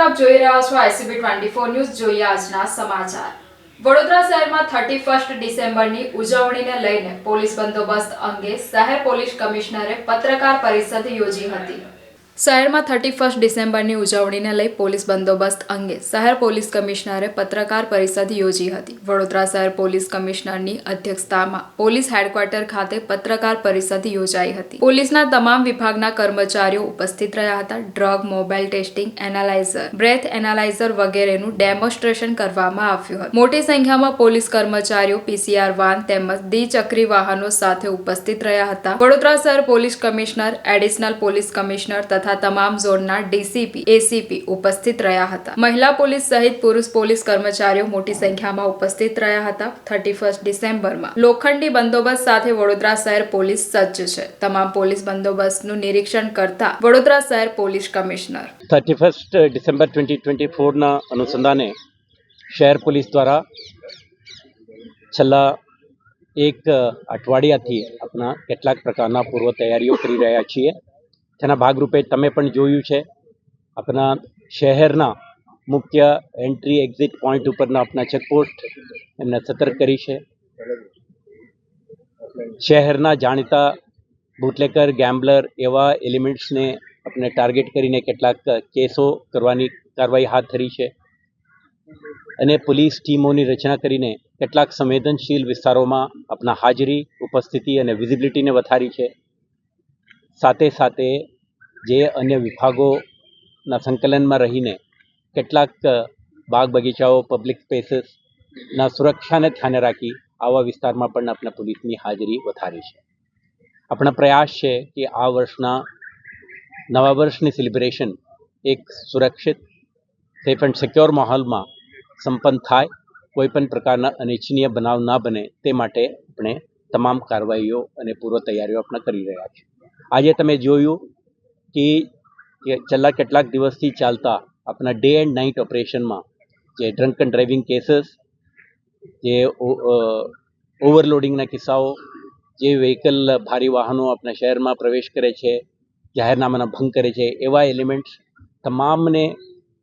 આપ જોઈ રહ્યા છો આઈસીબી ટ્વેન્ટી ફોર ન્યૂઝ, જોઈએ આજના સમાચાર. વડોદરા શહેરમાં થર્ટી ફર્સ્ટ ડિસેમ્બરની ઉજવણીને લઈને પોલીસ બંદોબસ્ત અંગે શહેર પોલીસ કમિશનરે પત્રકાર પરિષદ યોજી હતી. શહેરમાં થર્ટી ફર્સ્ટ ડિસેમ્બરની ઉજવણીને લઈ પોલીસ બંદોબસ્ત અંગે શહેર પોલીસ કમિશનરે પત્રકાર પરિષદ યોજી હતી. વડોદરા શહેર પોલીસ કમિશનરની અધ્યક્ષતામાં પોલીસ હેડક્વાર્ટર ખાતે પત્રકાર પરિષદ યોજાઈ હતી. પોલીસના તમામ વિભાગના કર્મચારીઓ ઉપસ્થિત રહ્યા હતા. Drug mobile testing analyser, breath analyser વગેરેનું ડેમોન્સ્ટ્રેશન કરવામાં આવ્યું હતું. મોટી સંખ્યામાં પોલીસ કર્મચારીઓ, પીસીઆર વાન તેમજ દ્વિચક્રી વાહનો સાથે ઉપસ્થિત રહ્યા હતા. વડોદરા શહેર police commissioner, additional police commissioner તથા તમામ ઝોનના ડીસીપી, એસીપી ઉપસ્થિત રહ્યા હતા. મહિલા પોલીસ સહિત પુરુષ પોલીસ કર્મચારીઓ મોટી સંખ્યામાં ઉપસ્થિત રહ્યા હતા. થર્ટી ફર્સ્ટ ડિસેમ્બરમાં લોખંડી બંદોબસ્ત સાથે વડોદરા શહેર પોલીસ સજ્જ છે. તમામ પોલીસ બંદોબસ્તનું નિરીક્ષણ કરતા વડોદરા શહેર police commissioner. Thirty first December twenty twenty ફોરના અનુસંધાને શહેર પોલીસ દ્વારા છેલ્લા એક અઠવાડિયાથી આપણા કેટલાક પ્રકારના પૂર્વ તૈયારીઓ કરી રહ્યા છીએ. તેના ભાગરૂપે તમે પણ જોયું છે. આપણા શહેરના મુખ્ય એન્ટ્રી એક્ઝિટ પોઈન્ટ ઉપરના આપણા ચેકપોસ્ટ એમને સતર્ક કરી છે. શહેરના જાણીતા બુટલેકર ગેમ્બલર એવા એલિમેન્ટ્સને આપણે ટાર્ગેટ કરીને કેટલાક કેસો કરવાની કાર્યવાહી હાથ ધરી છે. અને પોલીસ ટીમોની રચના કરીને કેટલાક સંવેદનશીલ વિસ્તારોમાં આપણા હાજરી, ઉપસ્થિતિ અને વિઝિબિલિટીને વધારી છે. સાથે સાથે જે અન્ય વિભાગોના સંકલનમાં રહીને કેટલાક બાગ બગીચાઓ પબ્લિક સ્પેસીસના સુરક્ષાને ધ્યાને રાખી આવા વિસ્તારમાં પણ આપણા પોલીસની હાજરી વધારી છે. આપણા પ્રયાસ છે કે આ વર્ષના નવા વર્ષની સેલિબ્રેશન એક સુરક્ષિત સેફ એન્ડ સિક્યોર માહોલમાં સંપન્ન થાય, કોઈ પણ પ્રકારના અનિચ્છનીય બનાવ ના બને તે માટે આપણે તમામ કાર્યવાહીઓ અને પૂર્વ તૈયારીઓ આપણે કરી રહ્યા છીએ. આજે તમે જોયું કે છેલ્લા કેટલાક દિવસથી ચાલતા આપણા ડે એન્ડ નાઇટ ઓપરેશનમાં જે ડ્રંક એન્ડ ડ્રાઇવિંગ કેસીસ જે ઓવરલોડિંગના કિસ્સાઓ, જે વ્હીકલ ભારી વાહનો આપણા શહેરમાં પ્રવેશ કરે છે, જાહેરનામાના ભંગ કરે છે, એવા એલિમેન્ટ્સ તમામને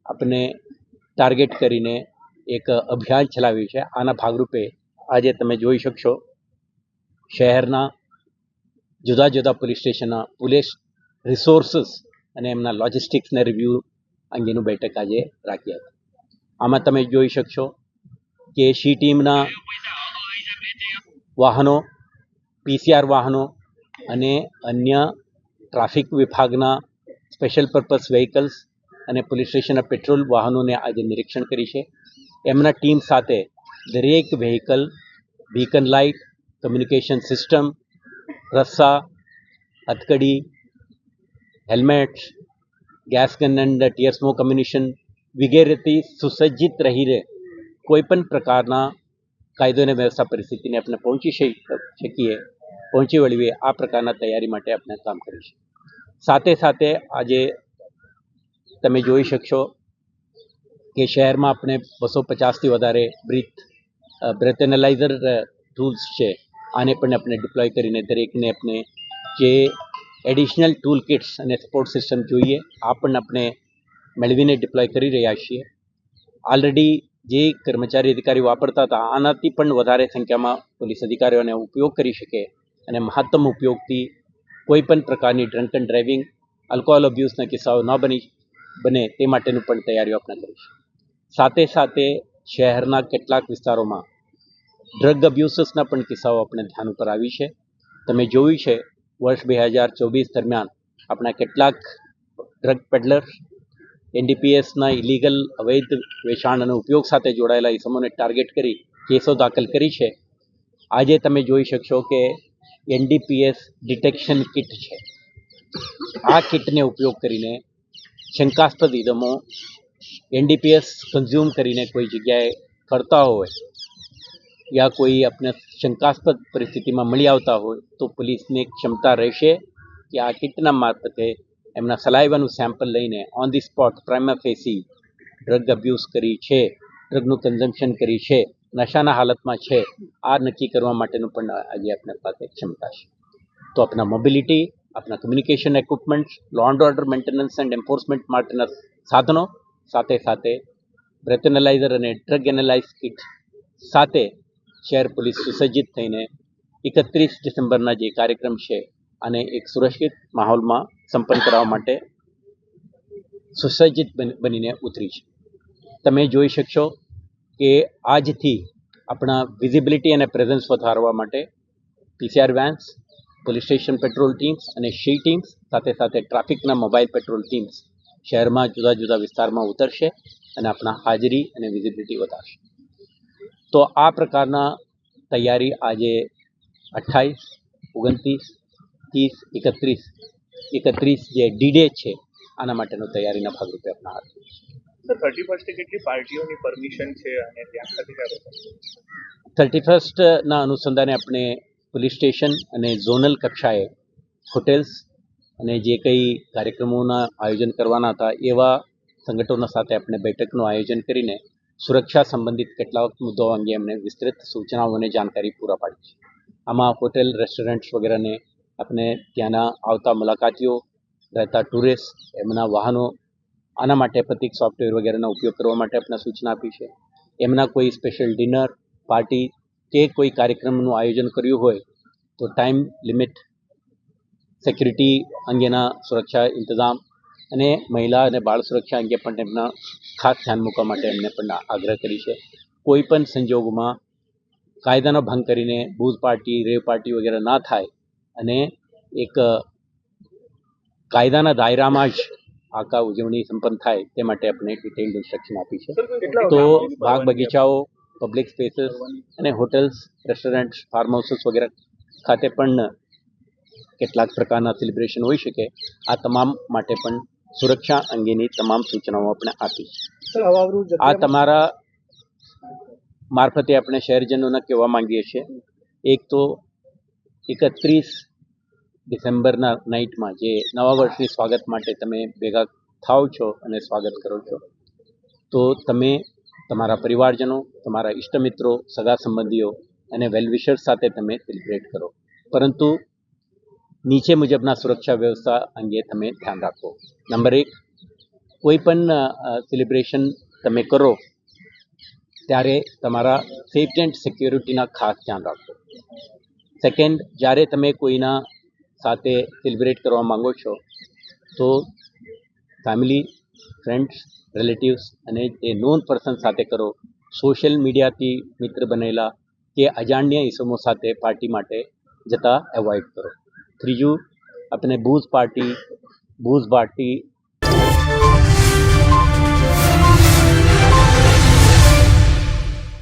આપણે ટાર્ગેટ કરીને એક અભિયાન ચલાવ્યું છે. આના ભાગરૂપે આજે તમે જોઈ શકશો, શહેરના જુદા જુદા પોલીસ સ્ટેશનના પોલીસ રિસોર્સિસ અને એમના લોજિસ્ટિક્સને રિવ્યૂ અંગેનું બેઠક આજે રાખી હતી. આમાં તમે જોઈ શકશો કે શી ટીમના વાહનો પીસીઆર વાહનો અને અન્ય ટ્રાફિક વિભાગના સ્પેશિયલ પર્પઝ વ્હીકલ્સ અને પોલીસ સ્ટેશનના પેટ્રોલ વાહનોને આજે નિરીક્ષણ કરી છે. એમના ટીમ સાથે દરેક vehicle beacon light communication system રસ્સા, હથકડી helmets gas gun and tear smoke ammunition વગેરેથી સુસજ્જિત રહીને કોઈપણ પ્રકારના કાયદો અને વ્યવસ્થા પરિસ્થિતિને આપણે પહોંચી શકીએ, પહોંચી વળીએ, આ પ્રકારના તૈયારી માટે આપણે કામ કરીશું. સાથે સાથે આજે તમે જોઈ શકશો કે શહેરમાં આપણે બસો પચાસથી વધારે બ્રીથ બ્રેથ એનાલાઇઝર ટૂલ્સ છે. આને પણ આપણે ડિપ્લોય કરીને દરેકને આપણે જે એડિશનલ ટૂલ કિટ્સ અને સપોર્ટ સિસ્ટમ જોઈએ. આ પણ આપણે મેળવીને ડિપ્લોય કરી રહ્યા છીએ. ઓલરેડી જે કર્મચારી અધિકારી વાપરતા હતા, આનાથી પણ વધારે સંખ્યામાં પોલીસ અધિકારીઓને ઉપયોગ કરી શકે અને મહત્તમ ઉપયોગથી કોઈ પણ પ્રકારની એન્ડ ડ્રાઇવિંગ આલ્કોહોલ અબ્યુઝના કિસ્સાઓ ન બની બને તે માટેનું પણ તૈયારીઓ આપણે કરીશું સાથે સાથે શહેરના કેટલાક વિસ્તારોમાં ડ્રગ અબ્યુસીસના પણ કિસ્સાઓ આપણે ધ્યાન ઉપર આવી છે. તમે જોયું છે વર્ષ બે હજાર ચોવીસ દરમિયાન આપણા કેટલાક ડ્રગ પેડલર્સ એનડીપીએસના ઇલીગલ અવૈધ વેચાણ અને ઉપયોગ સાથે જોડાયેલા ઇસમોને ટાર્ગેટ કરી કેસો દાખલ કરી છે. આજે તમે જોઈ શકશો કે એનડીપીએસ ડિટેક્શન કિટ છે. આ કિટને ઉપયોગ કરીને શંકાસ્પદ ઇદમો એનડીપીએસ કન્ઝ્યુમ કરીને કોઈ જગ્યાએ કરતા હોય યા કોઈ આપણે શંકાસ્પદ પરિસ્થિતિમાં મળી આવતા હોય તો પોલીસને ક્ષમતા રહેશે કે આ કિટના મારફતે એમના સલાઈવાનું સેમ્પલ લઈને on the spot prima facie drug abuse કરી છે ડ્રગનું કન્ઝમ્પશન કરી છે નશાના હાલતમાં છે આ નક્કી કરવા માટેનું પણ આજે આપણા પાસે ક્ષમતા છે તો આપણા મોબિલિટી આપણા communication equipments law and order maintenance and enforcement માટેના સાધનો સાથે સાથે બ્રેથ એનાલાઇઝર અને ડ્રગ એનાલાઇઝ કિટ સાથે શહેર પોલીસ સુસજ્જિત થઈને એકત્રીસ ડિસેમ્બરના જે કાર્યક્રમ છે અને એક સુરક્ષિત માહોલમાં સંપન્ન કરાવવા માટે સુસજ્જિત બન- બનીને ઉતરી છે. તમે જોઈ શકશો કે આજથી આપણા વિઝિબિલિટી અને પ્રેઝન્સ વધારવા માટે PCR vans police station patrol teams અને શી ટીમ્સ સાથે સાથે ટ્રાફિકના મોબાઈલ પેટ્રોલ ટીમ્સ શહેરમાં જુદા જુદા વિસ્તારમાં ઉતરશે અને આપણા હાજરી અને વિઝિબિલિટી વધારશે. તો આ પ્રકારના તૈયારી આજે અઠ્ઠાવીસ ઓગણત્રીસ ત્રીસ એકત્રીસ એકત્રીસ જે ડી ડે છે આના માટેનો તૈયારીના ભાગરૂપે આપણા હાથ સર થર્ટી ફર્સ્ટે કેટલી પાર્ટીઓની પરમિશન છે અને ત્યાં થર્ટી ફર્સ્ટના અનુસંધાને આપણે પોલીસ સ્ટેશન અને ઝોનલ કક્ષાએ હોટેલ્સ અને જે કંઈ કાર્યક્રમોના આયોજન કરવાના હતા એવા સંગઠનો સાથે આપણે બેઠકનું આયોજન કરીને સુરક્ષા સંબંધિત કેટલાક મુદ્દાઓ અંગે એમને વિસ્તૃત સૂચનાઓ અને જાણકારી પૂરા પાડી છે. આમાં હોટેલ રેસ્ટોરન્ટ્સ વગેરેને આપણે ત્યાંના આવતા મુલાકાતીઓ, રહેતા ટુરિસ્ટ, એમના વાહનો, આના માટે પ્રતિક સોફ્ટવેર વગેરેનો ઉપયોગ કરવા માટે આપણે સૂચના આપી છે. એમના કોઈ સ્પેશિયલ ડિનર પાર્ટી કે કોઈ કાર્યક્રમનું આયોજન કર્યું હોય તો ટાઈમ લિમિટ સિક્યુરિટી અંગેના સુરક્ષા ઇંતજામ અને મહિલા અને બાળ સુરક્ષા અંગે પણ એમના ખાસ ધ્યાન મૂકવા માટે એમને પણ આગ્રહ કરી છે. કોઈ પણ સંજોગોમાં કાયદાનો ભંગ કરીને બૂઝ પાર્ટી, રેવ પાર્ટી વગેરે ના થાય અને એક કાયદાના દાયરામાં જ આખા ઉજવણી સંપન્ન થાય તે માટે આપણે ડિટેઇલ્ડ ઇન્સ્ટ્રક્શન આપી છે. તો બાગ બગીચાઓ પબ્લિક સ્પેસીસ અને હોટેલ્સ રેસ્ટોરન્ટ ફાર્મ હાઉસીસ વગેરે ખાતે પણ કેટલાક પ્રકારના સેલિબ્રેશન હોઈ શકે. આ તમામ માટે પણ સુરક્ષા અંગેની તમામ સૂચનાઓ આપણે આપી. આ તમારા મારફતે આપણે શહેરજનોને કહેવા માંગીએ છીએ. એક તો એકત્રીસ ડિસેમ્બરના નાઇટમાં જે નવા વર્ષની સ્વાગત માટે તમે ભેગા થાવ છો અને સ્વાગત કરો છો તો તમે તમારા પરિવારજનો તમારા ઇષ્ટમિત્રો સગા સંબંધીઓ અને વેલવિશર્સ સાથે તમે સેલિબ્રેટ કરો. પરંતુ નીચે મુજબના સુરક્ષા વ્યવસ્થા અંગે તમે ધ્યાન રાખો. નંબર એક, કોઈ પણ સેલિબ્રેશન તમે કરો, ત્યારે તમારા સેફ્ટી એન્ડ સિક્યોરિટીના ખાસ ધ્યાન રાખો. સેકન્ડ જ્યારે તમે કોઈના સાથે સેલિબ્રેટ કરવા માંગો છો, તો ફેમિલી ફ્રેન્ડ્સ રિલેટિવ્સ અને એ નોન પર્સન સાથે કરો. સોશિયલ મીડિયાથી મિત્ર બનેલા કે અજાણ્યા ઇસમો સાથે પાર્ટી માટે જતા એવોઇડ કરો. ત્રીજું આપણે બૂઝ પાર્ટી બૂઝ પાર્ટી